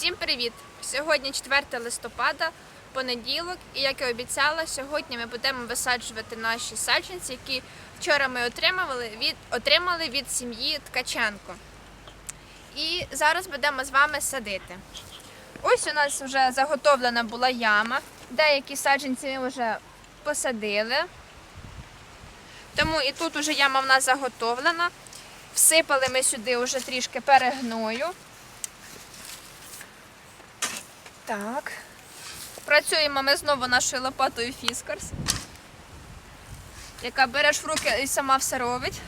Всім привіт! Сьогодні 4 листопада, понеділок, і як і обіцяла, сьогодні ми будемо висаджувати наші саджанці, які вчора ми отримали від, отримали від сім'ї Ткаченко. І зараз будемо з вами садити. Ось у нас вже заготовлена була яма. Деякі саджанці ми вже посадили. Тому і тут вже яма в нас заготовлена. Всипали ми сюди вже трішки перегною. Так. Працюємо ми знову нашою лопатою Фіскарс, яка береш в руки і сама все робить.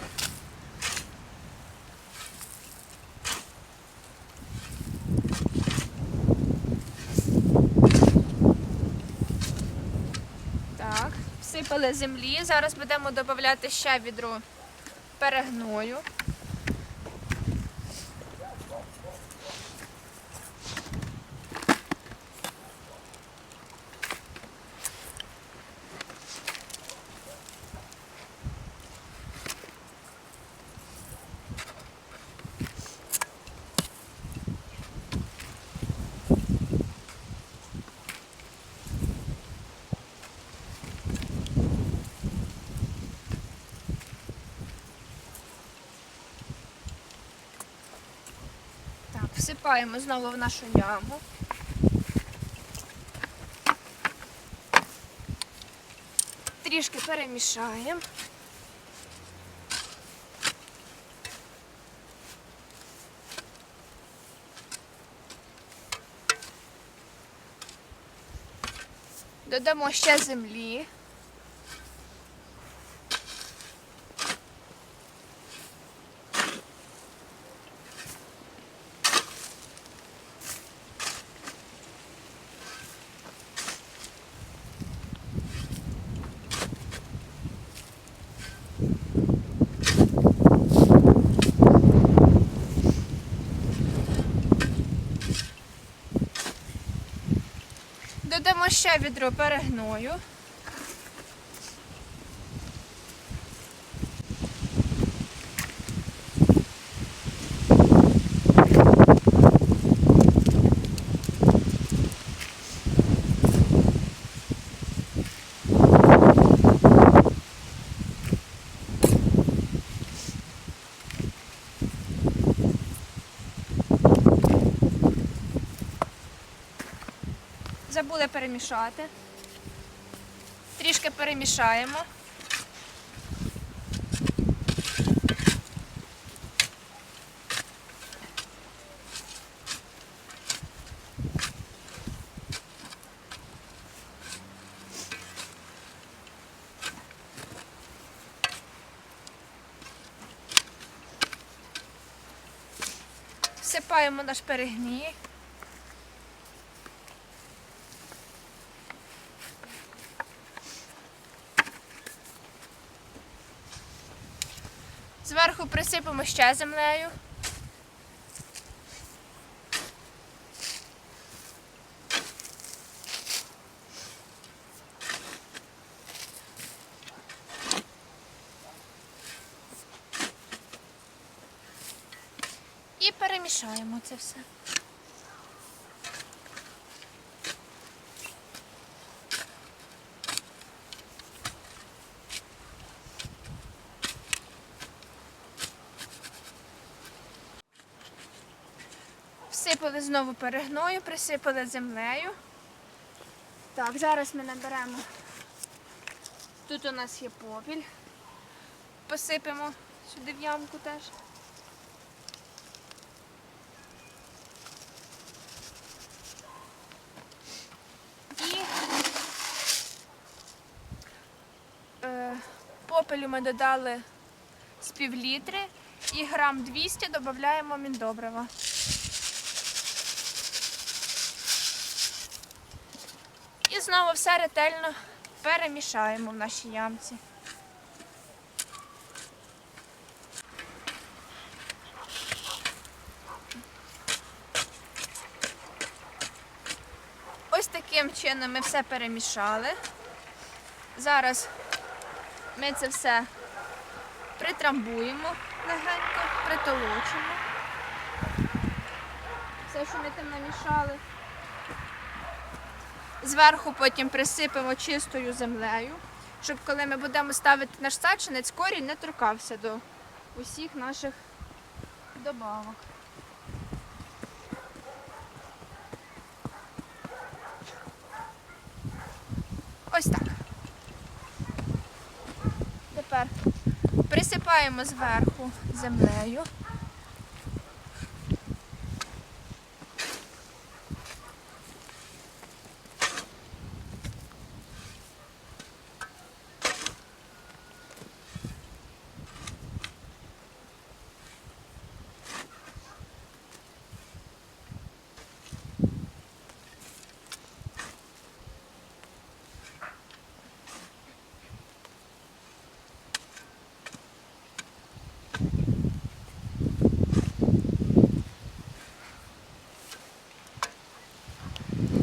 Так, всипали землі. Зараз будемо додати ще відро перегною. Так, знову в нашу яму. Трішки перемішаємо. Додамо ще землі. Додамо ще відро перегною. Забули перемішати. Трішки перемішаємо. Всипаємо наш перегній. Зверху присипемо ще землею. І перемішаємо це все. Всипали знову перегною, присипали землею. Так, зараз ми наберемо. Тут у нас є попіль. Посипемо сюди в ямку теж. І е, попелю ми додали з півлітри і грам 200 додаємо міндобрива. Знову все ретельно перемішаємо в нашій ямці. Ось таким чином ми все перемішали. Зараз ми це все притрамбуємо легенько, притолочимо. Все що ми там намішали. Зверху потім присипемо чистою землею, щоб коли ми будемо ставити наш саджанець, корінь не торкався до усіх наших добавок. Ось так. Тепер присипаємо зверху землею.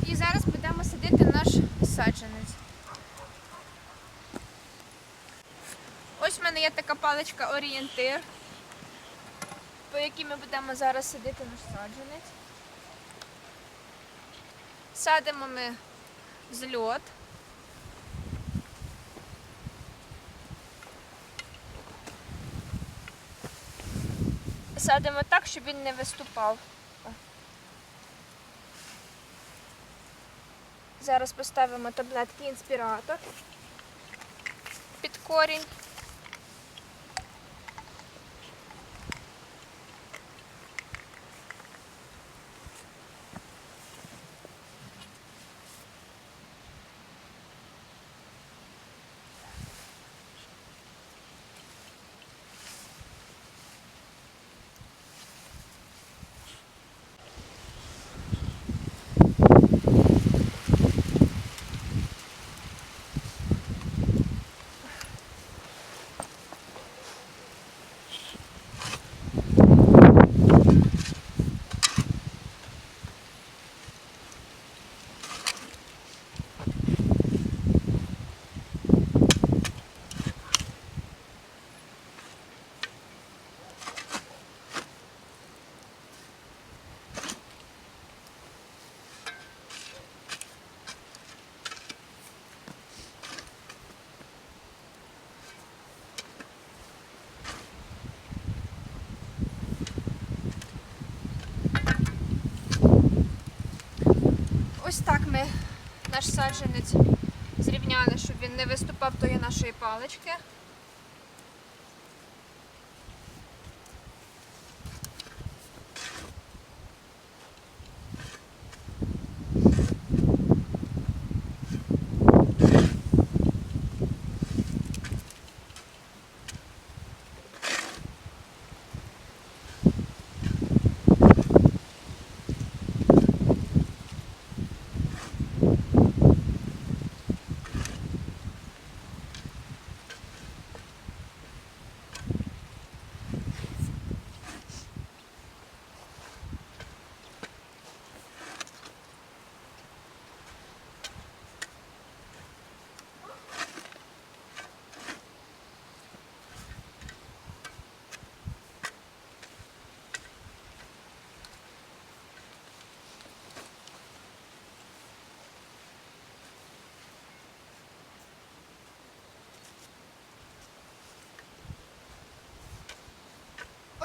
І зараз будемо садити наш саджанець. Ось в мене є така паличка орієнтир, по якій ми будемо зараз садити наш саджанець. Садимо ми з льот. Садимо так, щоб він не виступав. Зараз поставимо таблетки інспіратор під корінь. Ось так ми наш саджанець зрівняли, щоб він не виступав тої нашої палички.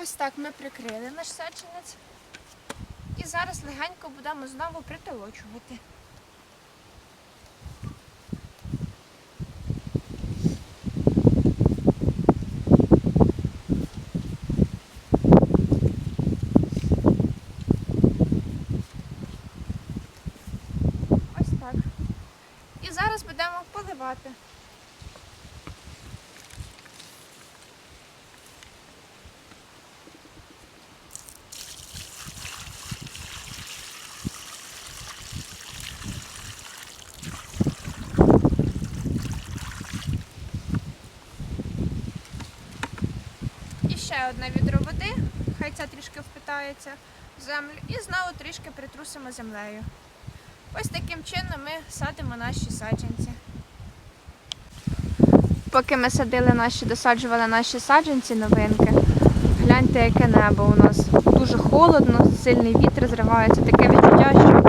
Ось так ми прикрили наш сеченець. І зараз легенько будемо знову притолочувати. Ось так. І зараз будемо поливати. І одне відро води, хай ця трішки впитається в землю, і знову трішки притрусимо землею. Ось таким чином ми садимо наші саджанці. Поки ми садили наші, досаджували наші саджанці новинки, гляньте, яке небо у нас. дуже холодно, сильний вітер зривається. Таке відчуття, що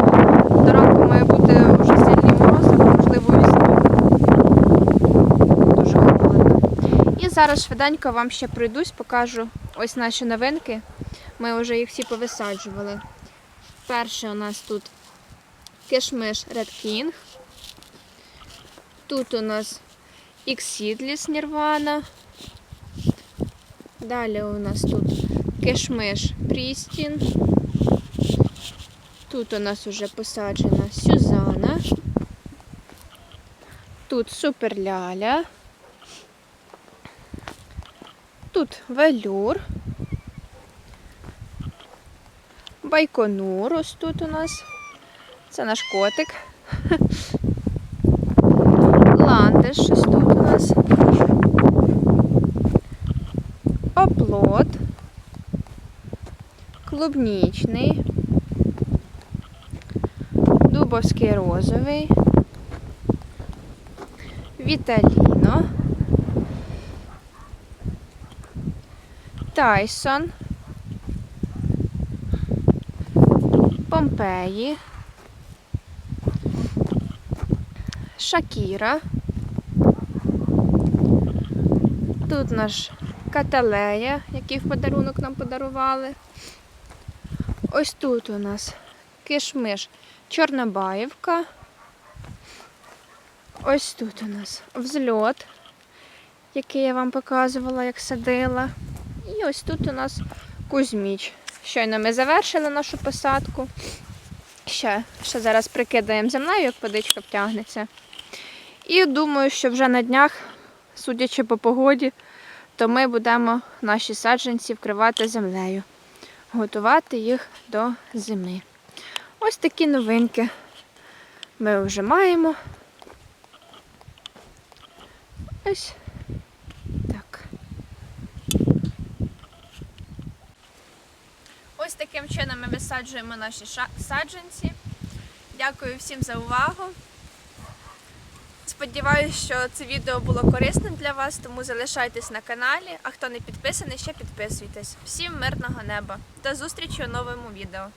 до ранку має бути вже сильний мороз, або можливо і сніг. Дуже холодно. І зараз швиденько вам ще пройдусь, покажу ось наші новинки. Ми вже їх всі повисаджували. Перше у нас тут кишмиш Red King. Тут у нас Іксідліс Нірвана. Далі у нас тут кишмиш Прістін. Тут у нас вже посаджена Сюзана. Тут Суперляля. Тут велюр. Байконур тут у нас. Це наш котик. Ландиш ось тут у нас. Оплот. Клубнічний. Дубовський розовий. Віталіно. Тайсон. Помпеї. Шакіра. Тут наш каталея, який в подарунок нам подарували. Ось тут у нас кишмиш Чорнобаївка. Ось тут у нас взльот, який я вам показувала, як садила. І ось тут у нас Кузьміч. Щойно ми завершили нашу посадку. Ще, ще зараз прикидаємо землею, як водичка втягнеться. І думаю, що вже на днях, судячи по погоді, то ми будемо наші саджанці вкривати землею, готувати їх до зими. Ось такі новинки ми вже маємо. Ось так. Ось таким чином ми висаджуємо наші саджанці. Дякую всім за увагу. Сподіваюсь, що це відео було корисним для вас, тому залишайтесь на каналі. А хто не підписаний, ще підписуйтесь. Всім мирного неба. До зустрічі у новому відео.